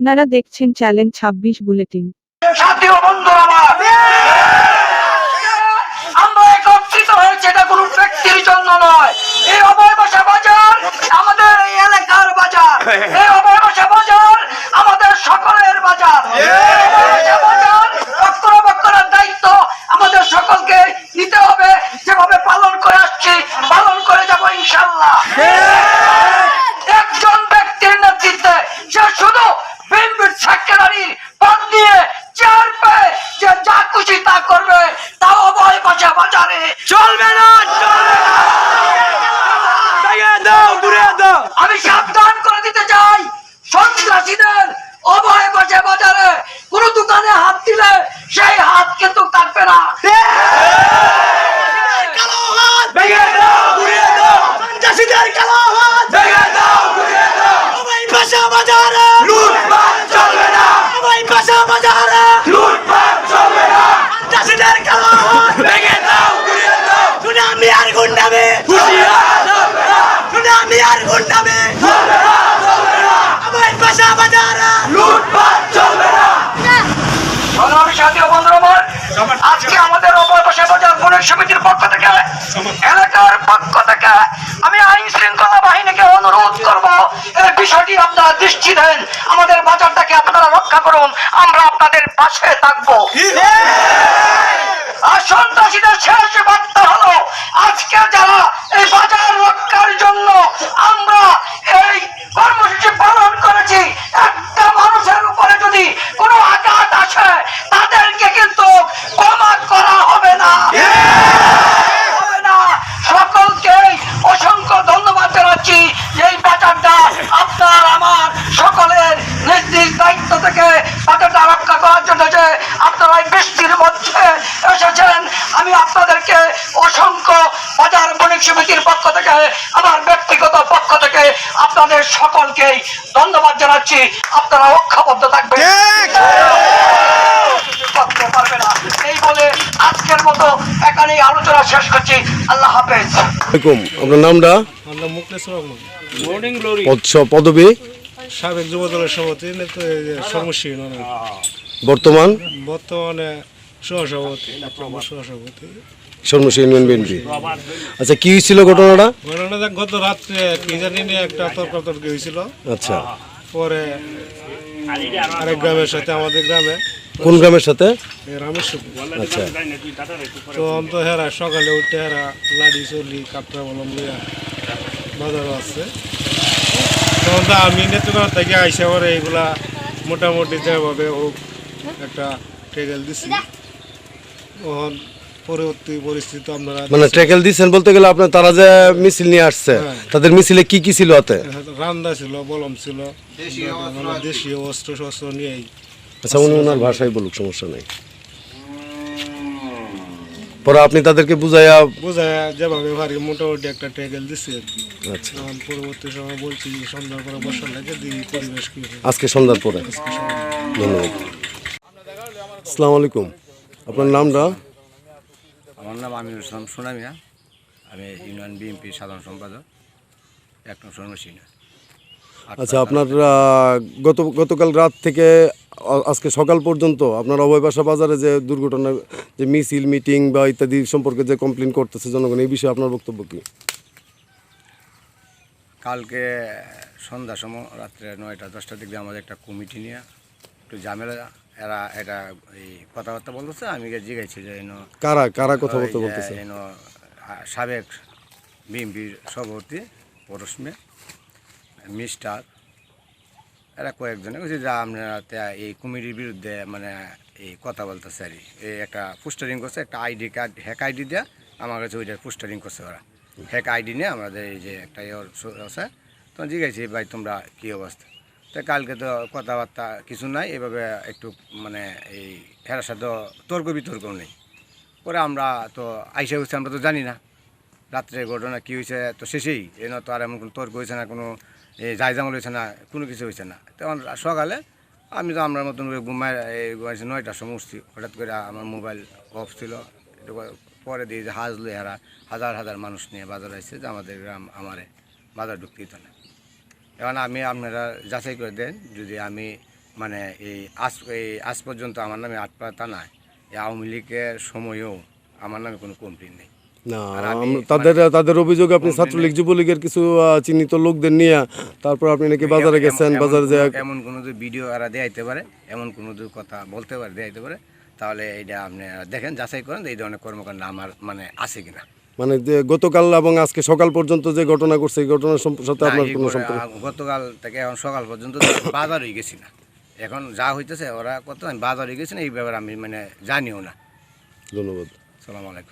আপনারা দেখছেন চ্যালেঞ্জ ছাব্বিশ বুলেটিন। আমার। কোনো নয়। আমাদের এই এলাকার বাজার। এই অবয় বাজার আমাদের সকলের বাজার এই অভয় ভাষা বাজার বক্তরা বক্তরার দায়িত্ব আমাদের সকলকে নিতে হবে যেভাবে পালন করে আসছি পালন করে যাব ইনশাল্লাহ একজন ব্যক্তির নেতৃত্বে সে শুধু বিএনপির সেক্রেটারির পদ নিয়ে চেয়ার পেয়ে যে যা খুশি তা করবে তাও অভয় বাজারে চলবে না চলবে না। আমি সাবধান করে দিতে চাই। সন্ত্রাসীদের অভয় বাজে বাজারে। কোন দোকানে হাত দিলে সেই হাত কিন্তু থাকবে না। কালো হাত। ভেঙে দাও ঘুরিয়ে দাও। সন্ত্রাসীদের কালো হাত। দাও দাও। বাজারে লুটপাট চলবে না অভয় বাজা বাজারে লুটপাট চলবে না সন্ত্রাসীদের কালো হাত ভেঙে দাও ঘুরিয়ে দাও সুনামি আর গুন্ডামে হুশিয়ার চলবে না সুনামি আর গুন্ডামে চলবে না চলবে না। অভয় বাজা বাজারে। লুটপাট চলবে না। সংগ্রামী সাথী বন্ধুরা আমার, আজকে আমাদের অভয় বণিক সমিতির পক্ষ থেকে এলাকার পক্ষ থেকে আমি আইন শৃঙ্খলা বাহিনীকে অনুরোধ করব এই বিষয়টি আপনারা দৃষ্টি দেন আমাদের বাজারটাকে আপনারা রক্ষা করুন আমরা আপনাদের পাশে থাকব। আর সন্ত্রাসীদের শেষ বার্তা হলো, আজকে যারা এই বাজার রক্ষার জন্য আমরা এই কর্মসূচি পালন করেছি একটা মানুষের উপরে যদি কোনো আঘাত আসে তাদেরকে কিন্তু ক্ষমা করা হবে না হবে না সকলকে অসংখ্য ধন্যবাদ জানাচ্ছি যে এই বাজারটা আপনার আমার সকলের নির্দিষ্ট দায়িত্ব থেকে বাজারটা রক্ষা করার জন্য যে আপনারা এই বৃষ্টির মধ্যে এসেছেন আমি আপনাদেরকে অসংখ্য সমিতির পক্ষ থেকে আমার ব্যক্তিগত পক্ষ থেকে আপনাদের সকলকেই ধন্যবাদ জানাচ্ছি। আপনারা ঐক্যবদ্ধ থাকবেন। পারবে না। এই বলে আজকের মতো এখানেই আলোচনা শেষ করছি। আল্লাহ হাফেজ। আপনার নামটা? আমরা মুখলেশ্বর রহমান। পদ- পদবী? সাবেক যুব দলের সভাপতি নেতা বর্তমান? বর্তমানে সহসভাপতি সহসভাপতি। সর্বশেষ ইউনিয়ন বিএনপি। আচ্ছা কি হয়েছিল ঘটনাটা? ঘটনাটা গত রাত্রে কি জানি নিয়ে একটা তর্কাতর্কি হয়েছিল। আচ্ছা। পরে আরেক গ্রামের সাথে আমাদের গ্রামে। কোন গ্রামের সাথে? আচ্ছা। তো অন্ত হেরা সকালে উঠে হেরা লাড়ি চলি কাপড়া বলম লইয়া বাজারও আছে। তখন তো আমি নেত্রকোনা থেকে আইসা পরে এগুলা মোটামুটি যেভাবে হোক একটা টেকেল দিছি। তখন পরবর্তী পরিস্থিতি আপনারা মানে ট্রেকেল দিচ্ছেন বলতে গেলে আপনার তারা যে মিছিল নিয়ে আসছে হ্যাঁ। তাদের মিছিলে কি কি ছিল হাতে? রান্দা ছিল বলম ছিল। দেশীয় অস্ত্র শস্ত্র নিয়েই। আচ্ছা উনি ওনার ভাষায় বলুক সমস্যা নেই। পরে আপনি তাদেরকে বুঝাইয়া বোঝা যেভাবে পারি মোটামুটি একটা আর আচ্ছা। পরবর্তী সময় বলছি সন্ধ্যার পরে বসার লাগে দিই পরিবেশ কি আজকে সন্ধ্যার পরে। ধন্যবাদ। আসসালামু আলাইকুম। আপনার নামটা? আমার নাম আমিনুল ইসলাম সোনামিয়া। আমি ইউনিয়ন বিএনপি সাধারণ সম্পাদক এক নং সর্বশীল আচ্ছা আপনার গত গতকাল রাত থেকে আজকে সকাল পর্যন্ত আপনার অভয় বাসা বাজারে যে দুর্ঘটনা যে মিছিল মিটিং বা ইত্যাদি সম্পর্কে যে কমপ্লেন করতেছে জনগণ এই বিষয়ে আপনার বক্তব্য কী? কালকে সন্ধ্যা সময় রাত্রে নয়টা দশটার দিকে আমাদের একটা কমিটি নিয়ে একটু ঝামেলা এরা এটা এই কথাবার্তা বলতেছে আমি জিগাইছি যে এনো কারা কারা কথাবার্তা বলতেছে? এনো সাবেক বিএনপির সভাপতি পরশমে মিস্টার এরা কয়েকজনে বলছে যে তে- এই কমিটির বিরুদ্ধে মানে এই কথা বলতেছে আর এই একটা পোস্টারিং করছে একটা আইডি কার্ড হ্যাক আইডি দেওয়া আমার কাছে ওইটার পোস্টারিং করছে ওরা। হ্যাক আইডি নিয়ে আমাদের এই যে একটা ইয়ে আছে তখন জিজ্ঞাসি ভাই তোমরা কী অবস্থা? তো কালকে তো কথাবার্তা কিছু নাই, এভাবে একটু মানে এই হেরার সাথে তর্ক বিতর্ক নেই। পরে আমরা তো আইসা হচ্ছে আমরা তো জানি না রাত্রে ঘটনা কী হয়েছে তো শেষেই এনে তো আর এমন কোনো তর্ক হয়েছে না, কোনো এই জায়জামল হয়েছে না, কোনো কিছু হয়েছে না। তখন সকালে আমি তো আমরা মতন ঘুমায়, এই ঘুমাইছি নয়টার সময় উঠছি, হঠাৎ করে আমার মোবাইল অফ ছিল। পরে দিয়ে যে হাজলো হারা হাজার হাজার মানুষ নিয়ে বাজার আসছে যে আমাদের গ্রাম আমারে বাজার ঢুকতেই দিত না। এখন আমি আপনারা যাচাই করে দেন যদি আমি মানে এই আজ এই আজ পর্যন্ত আমার নামে আটপাড়া থানায় এই আওয়ামী লীগের সময়েও আমার নামে কোনো কমপ্লেন নেই। না আর আমি আম- তাদের তাদের অভিযোগ আপনি ছাত্রলীগ যুবলীগের কিছু চিহ্নিত লোকদের নিয়ে তারপর আপনি নাকি বাজারে গেছেন বাজারে যে এমন কোনো যদি ভিডিও এরা দেখাইতে পারে এমন কোনো যদি কথা বলতে পারে দেখাইতে পারে তাহলে এটা আপনি দেখেন যাচাই করেন যে এই ধরনের কর্মকাণ্ড আমার মানে আছে কিনা। মানে যে গতকাল এবং আজকে সকাল পর্যন্ত যে ঘটনা ঘটছে এই ঘটনার সাথে আপনার কোনো সম্পর্ক? গতকাল থেকে এখন সকাল পর্যন্ত বাজার হয়ে গেছি না। এখন যা হইতেছে ওরা কত আমি বাজার হয়ে গেছি না এই ব্যাপারে আমি মানে জানিও না। ধন্যবাদ। সালাম আলাইকুম।